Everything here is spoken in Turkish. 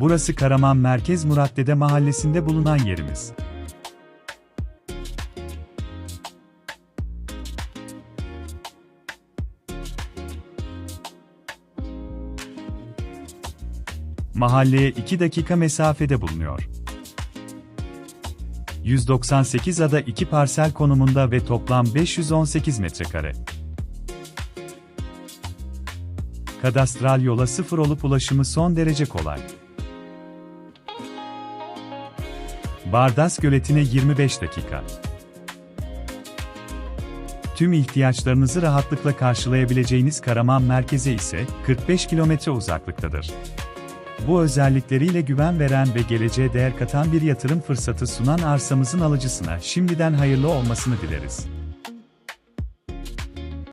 Burası Karaman Merkez Muraddede mahallesinde bulunan yerimiz. Mahalleye 2 dakika mesafede bulunuyor. 198 ada 2 parsel konumunda ve toplam 518 metrekare. Kadastral yola sıfır olup ulaşımı son derece kolay. Bardas göletine 25 dakika. Tüm ihtiyaçlarınızı rahatlıkla karşılayabileceğiniz Karaman merkeze ise 45 kilometre uzaklıktadır. Bu özellikleriyle güven veren ve geleceğe değer katan bir yatırım fırsatı sunan arsamızın alıcısına şimdiden hayırlı olmasını dileriz.